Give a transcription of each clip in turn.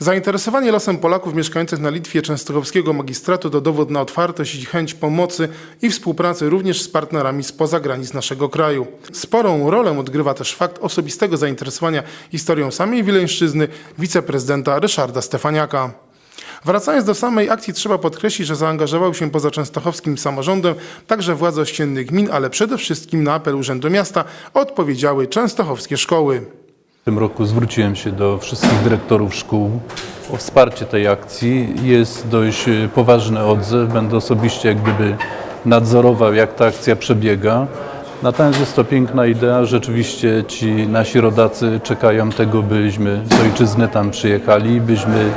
Zainteresowanie losem Polaków mieszkających na Litwie Częstochowskiego magistratu to dowód na otwartość i chęć pomocy i współpracy również z partnerami spoza granic naszego kraju. Sporą rolę odgrywa też fakt osobistego zainteresowania historią samej Wileńszczyzny wiceprezydenta Ryszarda Stefaniaka. Wracając do samej akcji, trzeba podkreślić, że zaangażował się poza częstochowskim samorządem także władze ościennych gmin, ale przede wszystkim na apel Urzędu Miasta odpowiedziały częstochowskie szkoły. W tym roku zwróciłem się do wszystkich dyrektorów szkół o wsparcie tej akcji. Jest dość e, poważny odzew. Będę osobiście jak gdyby nadzorował, jak ta akcja przebiega. Natomiast jest to piękna idea. Rzeczywiście ci nasi rodacy czekają tego, byśmy z ojczyzny tam przyjechali, byśmy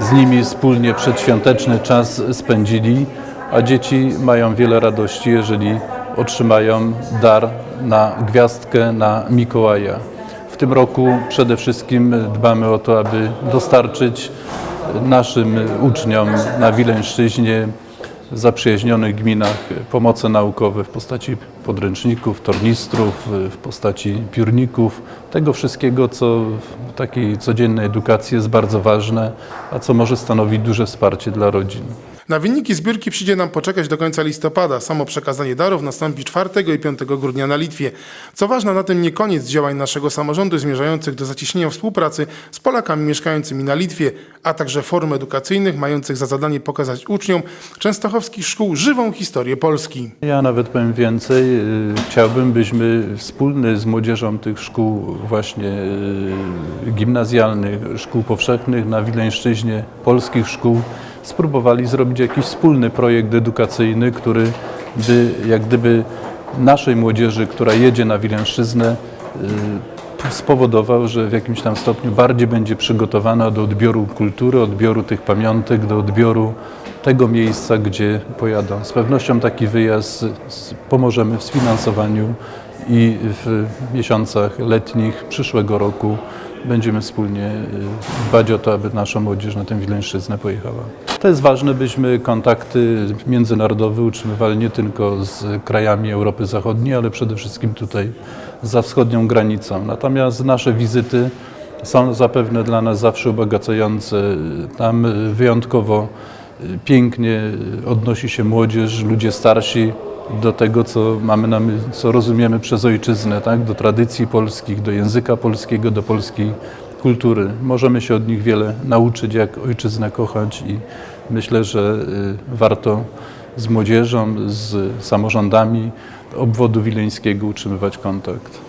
z nimi wspólnie przedświąteczny czas spędzili, a dzieci mają wiele radości, jeżeli otrzymają dar na gwiazdkę na Mikołaja. W tym roku przede wszystkim dbamy o to, aby dostarczyć naszym uczniom na Wileńszczyźnie w zaprzyjaźnionych gminach pomoce naukowe w postaci podręczników, tornistrów, w postaci piórników, tego wszystkiego, co w takiej codziennej edukacji jest bardzo ważne, a co może stanowić duże wsparcie dla rodzin. Na wyniki zbiórki przyjdzie nam poczekać do końca listopada. Samo przekazanie darów nastąpi 4 i 5 grudnia na Litwie. Co ważne, na tym nie koniec działań naszego samorządu zmierzających do zacieśnienia współpracy z Polakami mieszkającymi na Litwie, a także form edukacyjnych mających za zadanie pokazać uczniom częstochowskich szkół żywą historię Polski. Ja nawet powiem więcej. y, Chciałbym, byśmy wspólny z młodzieżą tych szkół właśnie y, gimnazjalnych, szkół powszechnych na Wileńszczyźnie, polskich szkół, spróbowali zrobić jakiś wspólny projekt edukacyjny, który by jak gdyby naszej młodzieży, która jedzie na Wileńszczyznę, y, spowodował, że w jakimś tam stopniu bardziej będzie przygotowana do odbioru kultury, odbioru tych pamiątek, do odbioru tego miejsca, gdzie pojadą. Z pewnością taki wyjazd pomożemy w sfinansowaniu i w miesiącach letnich przyszłego roku będziemy wspólnie y, dbać o to, aby nasza młodzież na tę Wileńszczyznę pojechała. To jest ważne, byśmy kontakty międzynarodowe utrzymywali nie tylko z krajami Europy Zachodniej, ale przede wszystkim tutaj za wschodnią granicą. Natomiast nasze wizyty są zapewne dla nas zawsze ubogacające. Tam wyjątkowo y, pięknie odnosi się młodzież, ludzie starsi do tego, co mamy na co rozumiemy przez ojczyznę, tak? do tradycji polskich, do języka polskiego, do polskiej kultury. Możemy się od nich wiele nauczyć, jak ojczyznę kochać i myślę, że y, warto z młodzieżą, z samorządami obwodu wileńskiego utrzymywać kontakt.